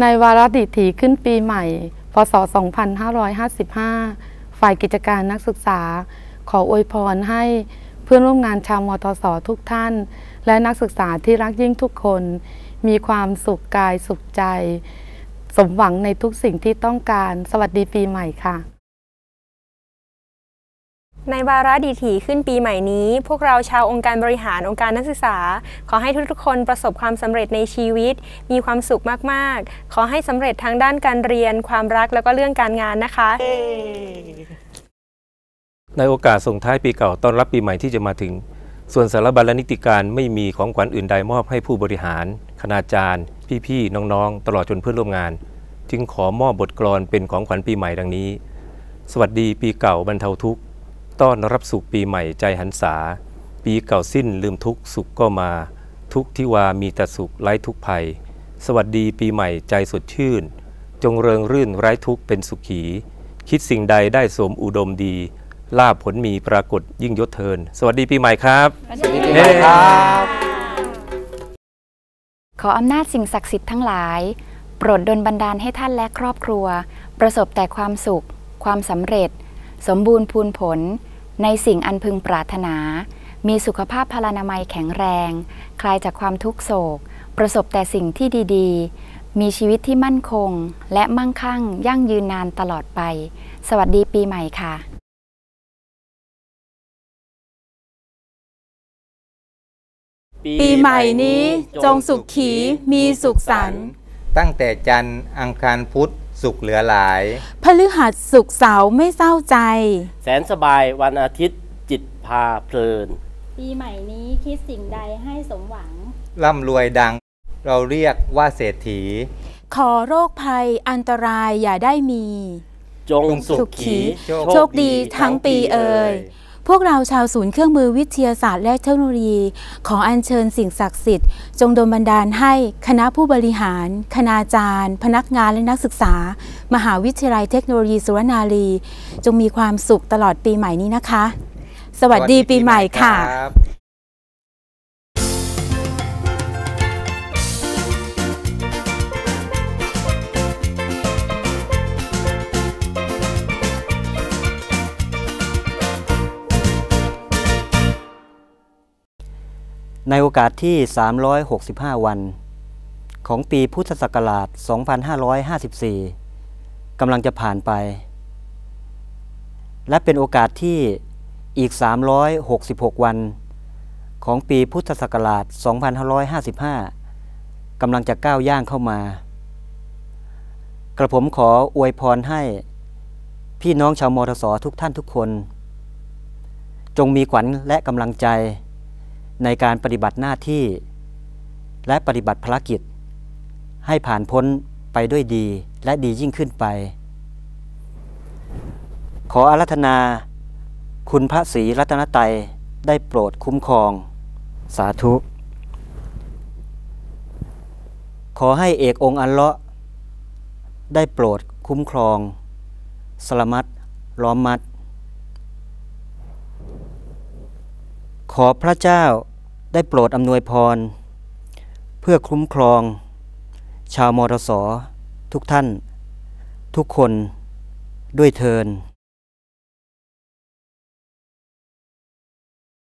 ในวาระดิถีขึ้นปีใหม่ พศ 2555 ฝ่ายกิจการนักศึกษา ขออวยพรให้เพื่อนร่วมงานชาวมทสทุกท่าน และนักศึกษาที่รักยิ่งทุกคน มีความสุขกายสุขใจ สมหวังในทุกสิ่งที่ต้องการ สวัสดีปีใหม่ค่ะ ในวาระดีถีขึ้นปีใหม่นี้ พวกเราชาวองค์การบริหารองค์การนักศึกษา ขอให้ทุกๆ คนประสบความสำเร็จในชีวิต มีความสุขมากๆ ขอให้สำเร็จทั้งด้านการเรียน ความรักแล้วก็เรื่องการงานนะคะ ในโอกาสส่งท้ายปีเก่าต้อนรับปีใหม่ที่จะมาถึง ส่วนสารบัญและนิติการไม่มีของขวัญอื่นใดมอบให้ผู้บริหาร คณาจารย์ พี่ๆน้องๆ ตลอดจนเพื่อนร่วมงาน จึงขอมอบบทกลอนเป็นของขวัญปีใหม่ดังนี้ สวัสดีปีเก่าบรรเทาทุกข์ ต้อนรับสุขปีใหม่ใจหันษา ปีเก่าสิ้นลืมทุกข์สุขก็มา ทุกข์ที่ว่ามีแต่สุขไร้ทุกข์ภัย สวัสดีปีใหม่ใจสดชื่น จงเริงรื่นไร้ทุกข์เป็นสุขี คิดสิ่งใดได้สมอุดมดีลาภผลมีปรากฏยิ่งยศเทิน สวัสดีปีใหม่ครับปีใหม่ครับ ขออำนาจสิ่งศักดิ์สิทธิ์ทั้งหลาย โปรดดลบันดาลให้ท่านและครอบครัว ประสบแต่ความสุข ความสำเร็จ สมบูรณ์พูนผล ในสิ่งอันพึงปรารถนา มีสุขภาพพลานามัยแข็งแรง คลายจากความทุกโศก ประสบแต่สิ่งที่ดีๆ มีชีวิตที่มั่นคง และมั่งคั่ง ยั่งยืนนานตลอดไป สวัสดีปีใหม่ค่ะปีใหม่นี้จงสุขขีมีสุขสันต์ตั้งแต่จันทร์อังคารพุธ สุขเหลือหลาย พฤหัสสุขเสาร์ไม่เศร้าใจ แสนสบายวันอาทิตย์จิตพาเพลิน ปีใหม่นี้คิดสิ่งใดให้สมหวัง ร่ำรวยดัง เราเรียกว่าเศรษฐี ขอโรคภัยอันตรายอย่าได้มี จงสุขขี โชคดีทั้งปีเอ่ย พวกเราชาวศูนย์เครื่องมือวิทยาศาสตร์และเทคโนโลยี ขออัญเชิญสิ่งศักดิ์สิทธิ์ จงดลบันดาลให้คณะผู้บริหาร คณาจารย์ พนักงานและนักศึกษา มหาวิทยาลัยเทคโนโลยีสุรนารี จงมีความสุขตลอดปีใหม่นี้นะคะ สวัสดีปีใหม่ค่ะ ในโอกาสที่ 365 วัน ของปีพุทธศักราช 2554 กำลังจะผ่านไป และเป็นโอกาสที่อีก 366 วัน ของปีพุทธศักราช 2555 กำลังจะก้าวย่างเข้ามา กระผมขออวยพรให้ พี่น้องชาวมทสทุกท่านทุกคน จงมีขวัญและกำลังใจ ในการปฏิบัติหน้าที่ และปฏิบัติภารกิจ ให้ผ่านพ้นไปด้วยดีและดียิ่งขึ้นไป ขออารัธนา คุณพระศรีรัตนตรัยได้โปรดคุ้มครอง สาธุ ขอให้เอกองค์อัลเลาะ ได้โปรดคุ้มครอง สลมัดล้อมมัด ขอพระเจ้า ได้โปรดอำนวยพร เพื่อคุ้มครอง ชาวมรสทุกท่าน ทุกคนด้วยเทิน